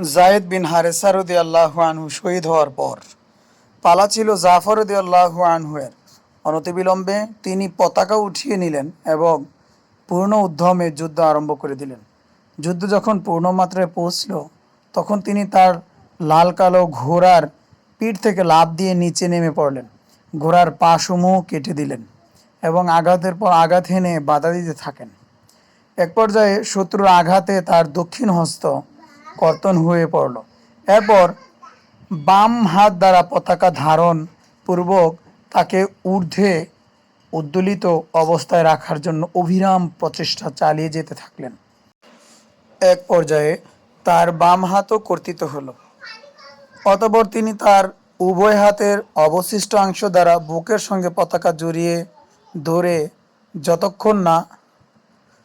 জায়েদ বিন হারেসা রদি আল্লাহ আনহু শহীদ হওয়ার পর পালা ছিল জাফর রদি আল্লাহ আনহুয়ের অনতিবিলম্বে তিনি পতাকা উঠিয়ে নিলেন এবং পূর্ণ উদ্যমে যুদ্ধ আরম্ভ করে দিলেন। যুদ্ধ যখন পূর্ণমাত্রায় পৌঁছল, তখন তিনি তার লাল কালো ঘোড়ার পিঠ থেকে লাফ দিয়ে নিচে নেমে পড়লেন। ঘোড়ার পাসমূহ কেটে দিলেন এবং আঘাতের পর আঘাত হেনে বাধা দিতে থাকেন। এক পর্যায়ে শত্রুর আঘাতে তার দক্ষিণ হস্ত কর্তন হয়ে পড়ল। এরপর বাম হাত দ্বারা পতাকা ধারণ পূর্বক তাকে ঊর্ধ্বে উদ্দোলিত অবস্থায় রাখার জন্য অবিরাম প্রচেষ্টা চালিয়ে যেতে থাকলেন। এক পর্যায়ে তার বাম হাতও কর্তিত হলো। অতপর তিনি তার উভয় হাতের অবশিষ্ট অংশ দ্বারা বুকের সঙ্গে পতাকা জড়িয়ে ধরে, যতক্ষণ না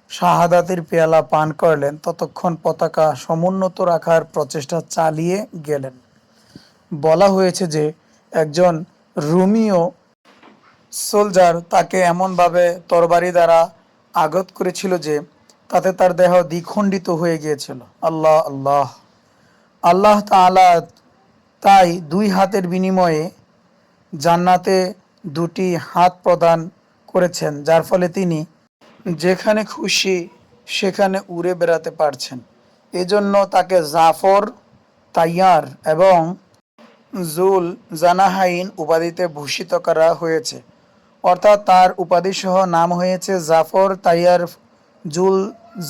শাহাদাতের পেয়ালা পান করলেন, ততক্ষণ পতাকা সমুন্নত রাখার প্রচেষ্টা চালিয়ে গেলেন। বলা হয়েছে যে, একজন রোমিও সোলজার তাকে এমনভাবে তরবারি দ্বারা আঘাত করেছিল যে, তাতে তার দেহ দ্বিখণ্ডিত হয়ে গিয়েছিল। আল্লাহ আল্লাহ। আল্লাহ তাআলা তাই দুই হাতের বিনিময়ে জান্নাতে দুটি হাত প্রদান করেছেন, যার ফলে তিনি যেখানে খুশি সেখানে উড়ে বেড়াতে পারছেন। এজন্য তাকে জাফর, তাইয়ার এবং জুল জানাহাইন উপাধিতে ভূষিত করা হয়েছে। অর্থাৎ তার উপাধিসহ নাম হয়েছে জাফর, তাইয়ার, জুল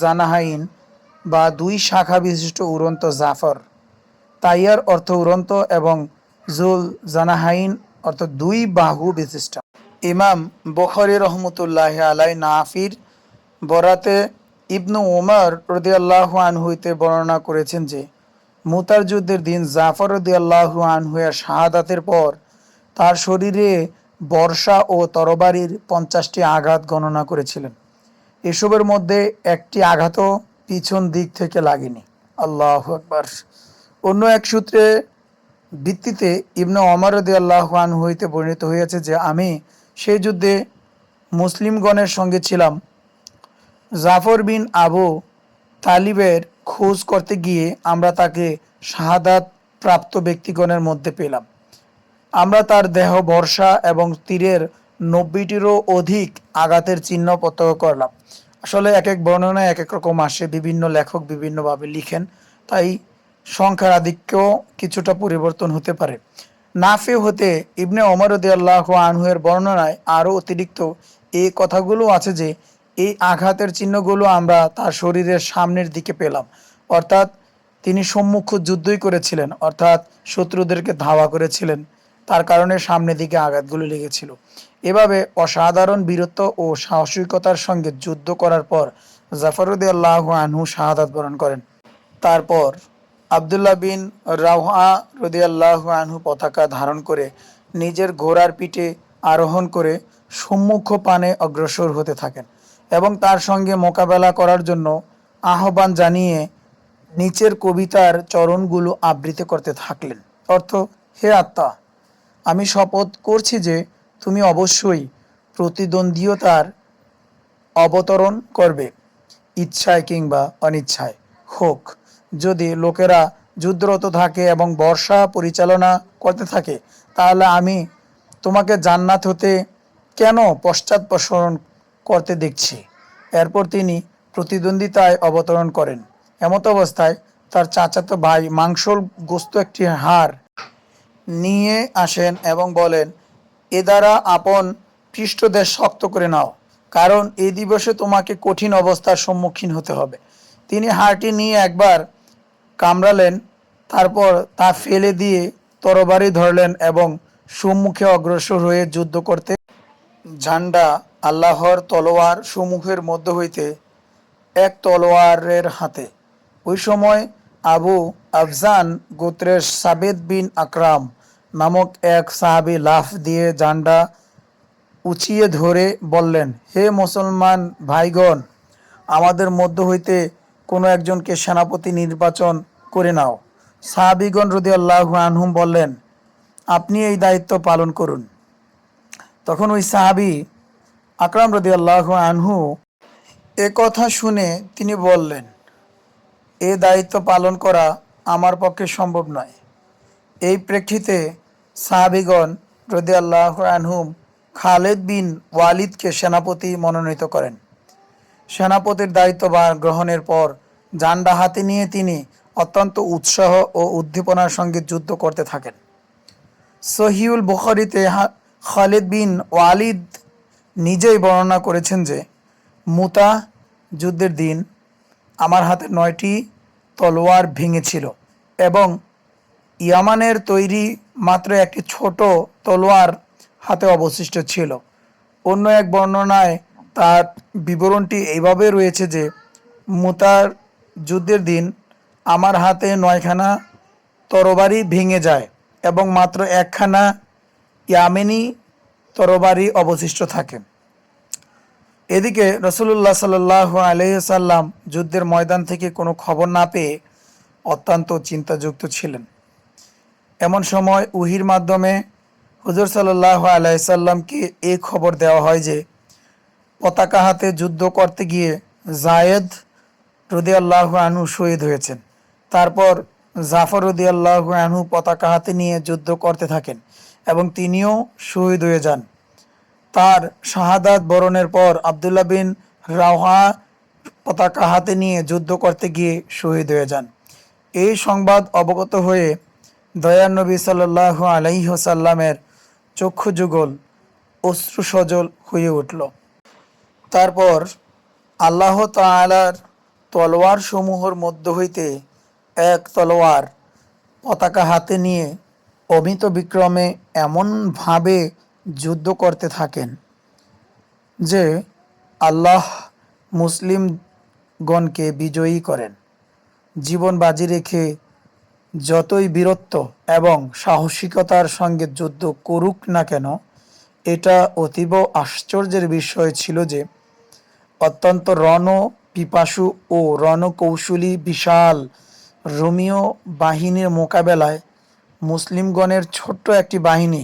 জানাহাইন বা দুই শাখা বিশিষ্ট উড়ন্ত জাফর। তাইয়ার অর্থ উড়ন্ত এবং জুল জানাহাইন অর্থ দুই বাহু বিশিষ্ট। ইমাম বখরি রহমতুল্লাহ আলাই নাফির বরাতে ইবনু উমর রদিয়াল্লাহ আনহুইতে বর্ণনা করেছেন যে, মুতার যুদ্ধের দিন জাফর রদিয়াল্লাহ আনহুয়ের শাহাদাতের পর তার শরীরে বর্ষা ও তরবারির পঞ্চাশটি আঘাত গণনা করেছিলেন। এসবের মধ্যে একটি আঘাতও পিছন দিক থেকে লাগেনি। আল্লাহ আকবার। অন্য এক সূত্রে ভিত্তিতে ইবনে অমর আল্লাহ হইতে বর্ণিত হয়েছে যে, আমি সেই যুদ্ধে মুসলিমগণের সঙ্গে ছিলাম জাফর বিন আবু তালিবের খোঁজ করতে গিয়ে আমরা তাকে শাহাদাত প্রাপ্ত ব্যক্তিগণের মধ্যে পেলাম। আমরা তার দেহ, বর্ষা এবং তীরের নব্বইটিরও অধিক আঘাতের চিহ্ন প্রত্যক্ষ করলাম। আসলে এক এক বর্ণনায় এক এক রকম আসে, বিভিন্ন লেখক বিভিন্নভাবে লিখেন, তাই সংখ্যার আধিক্যও কিছুটা পরিবর্তন হতে পারে। নাফে হতে ইবনে ওমর আল্লাহ আনহুয়ের বর্ণনায় আরও অতিরিক্ত এই কথাগুলো আছে যে এই আঘাতের চিহ্নগুলো আমরা তার শরীরের সামনের দিকে পেলাম। অর্থাৎ তিনি সম্মুখ যুদ্ধই করেছিলেন, অর্থাৎ শত্রুদেরকে ধাওয়া করেছিলেন। তার কারণে সামনের দিকে আঘাতগুলো লেগেছিল। এভাবে অসাধারণ বীরত্ব ও সাহসিকতার সঙ্গে যুদ্ধ করার পর জাফরুদ্দি আল্লাহ আনহু শাহাদাত বরণ করেন। তারপর আবদুল্লাহ বিন রাহা রদিয়াল্লাহ আনহু পতাকা ধারণ করে নিজের ঘোড়ার পিঠে আরোহণ করে সম্মুখ পানে অগ্রসর হতে থাকেন। এবং তার সঙ্গে মোকাবেলা করার জন্য আহ্বান জানিয়ে নিচের কবিতার চরণগুলো আবৃত করতে থাকলেন। অর্থ, হে আত্মা, আমি শপথ করছি যে তুমি অবশ্যই প্রতিদ্বন্দ্বীয়তার অবতরণ করবে, ইচ্ছায় কিংবা অনিচ্ছায়। হোক, যদি লোকেরা যুদ্ধরত থাকে এবং বর্ষা পরিচালনা করতে থাকে, তাহলে আমি তোমাকে জান্নাত হতে কেন পশ্চাৎপসরণ করতে দেখছি। এরপর তিনি প্রতিদ্বন্দ্বিতায় অবতরণ করেন। এমত অবস্থায় তার চাচাতো ভাই মাংসল গোস্ত একটি হাড় নিয়ে আসেন এবং বলেন, এ দ্বারা আপন পৃষ্ঠদেশ শক্ত করে নাও, কারণ এই দিবসে তোমাকে কঠিন অবস্থার সম্মুখীন হতে হবে। তিনি হারটি নিয়ে একবার কামড়ালেন, তারপর তা ফেলে দিয়ে তরবারি ধরলেন এবং সম্মুখে অগ্রসর হয়ে যুদ্ধ করতে ঝান্ডা আল্লাহর তলোয়ার সম্মুখের মধ্য হইতে এক তলোয়ারের হাতে। ওই সময় আবু আফজান গোত্রের সাবেদ বিন আকরাম নামক এক সাহাবি লাফ দিয়ে জান্ডা উঁচিয়ে ধরে বললেন, হে মুসলমান ভাইগণ, আমাদের মধ্য হইতে কোনো একজনকে সেনাপতি নির্বাচন করে নাও। সাহাবিগণ রদি আল্লাহ আনহুম বললেন, আপনি এই দায়িত্ব পালন করুন। তখন ওই সাহাবি আকরাম রদি আল্লাহ আনহু এ কথা শুনে তিনি বললেন, এ দায়িত্ব পালন করা আমার পক্ষে সম্ভব নয়। এই প্রেক্ষিতে সাহাবিগণ রদি আল্লাহ আনহুম খালেদ বিন ওয়ালিদকে সেনাপতি মনোনীত করেন। সেনাপতির দায়িত্বভার গ্রহণের পর জান্ডা হাতে নিয়ে তিনি অত্যন্ত উৎসাহ ও উদ্দীপনার সঙ্গে যুদ্ধ করতে থাকেন। সহিউল বুখারিতে খালিদ বিন ওয়ালিদ নিজেই বর্ণনা করেছেন যে, মুতা যুদ্ধের দিন আমার হাতে নয়টি তলোয়ার ভেঙেছিল এবং ইয়ামানের তৈরি মাত্র একটি ছোট তলোয়ার হাতে অবশিষ্ট ছিল। অন্য এক বর্ণনায় তার বিবরণটি এইভাবে রয়েছে যে, মুতার যুদ্ধের দিন আমার হাতে নয়খানা তরবারি ভেঙে যায় এবং মাত্র একখানা ইয়ামেনি তরবারি অবশিষ্ট থাকে। এদিকে রসুল্লাহ সাল্লাহ আলহিসাল্লাম যুদ্ধের ময়দান থেকে কোনো খবর না পেয়ে অত্যন্ত চিন্তাযুক্ত ছিলেন। এমন সময় উহির মাধ্যমে হুজুর সাল্লাহ আলাইসাল্লামকে এই খবর দেওয়া হয় যে, পতাকা হাতে যুদ্ধ করতে গিয়ে জায়েদ রদি আল্লাহ আনহু শহীদ হয়েছেন। তারপর জাফর রদি আল্লাহ পতাকা হাতে নিয়ে যুদ্ধ করতে থাকেন। এবং তিনিও শহীদ হয়ে যান। তার শাহাদাত বরণের পর আবদুল্লাহ বিন রাওহা পতাকা হাতে নিয়ে যুদ্ধ করতে গিয়ে শহীদ হয়ে যান। এই সংবাদ অবগত হয়ে দয়ার নবী সাল্লাহ আলাইহসাল্লামের চক্ষু যুগল, অশ্রু সজল হয়ে উঠল। তারপর আল্লাহ তাআলার তলোয়ার সমূহর মধ্য হইতে এক তলোয়ার পতাকা হাতে নিয়ে অমিত বিক্রমে এমনভাবে যুদ্ধ করতে থাকেন যে আল্লাহ মুসলিমগণকে বিজয়ী করেন। জীবন বাজি রেখে যতই বীরত্ব এবং সাহসিকতার সঙ্গে যুদ্ধ করুক না কেন, এটা অতীব আশ্চর্যের বিষয় ছিল যে অত্যন্ত রণ পিপাসু ও রণকৌশলী বিশাল রোমিও বাহিনীর মোকাবেলায় মুসলিমগণের ছোট্ট একটি বাহিনী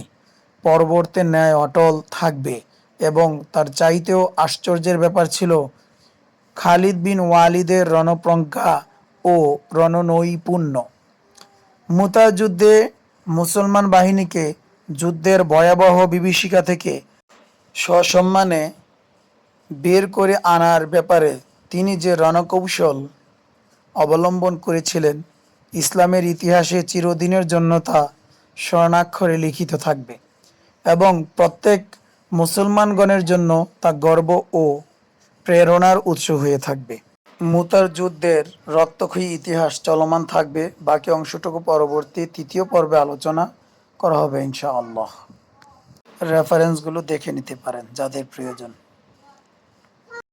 পরবর্তী ন্যায় অটল থাকবে এবং তার চাইতেও আশ্চর্যের ব্যাপার ছিল, খালিদ বিন ওয়ালিদের রণপ্রজ্ঞা ও রণনৈপুণ্য। মুতা যুদ্ধে মুসলমান বাহিনীকে যুদ্ধের ভয়াবহ বিভীষিকা থেকে সসম্মানে বের করে আনার ব্যাপারে তিনি যে রণকৌশল অবলম্বন করেছিলেন ইসলামের ইতিহাসে চিরদিনের জন্য তা স্বর্ণাক্ষরে লিখিত থাকবে এবং প্রত্যেক মুসলমানগণের জন্য তা গর্ব ও প্রেরণার উৎস হয়ে থাকবে। মুতার যুদ্ধের রক্তক্ষয়ী ইতিহাস চলমান থাকবে। বাকি অংশটুকু পরবর্তী তৃতীয় পর্বে আলোচনা করা হবে ইনশাআল্লাহ। রেফারেন্সগুলো দেখে নিতে পারেন যাদের প্রয়োজন।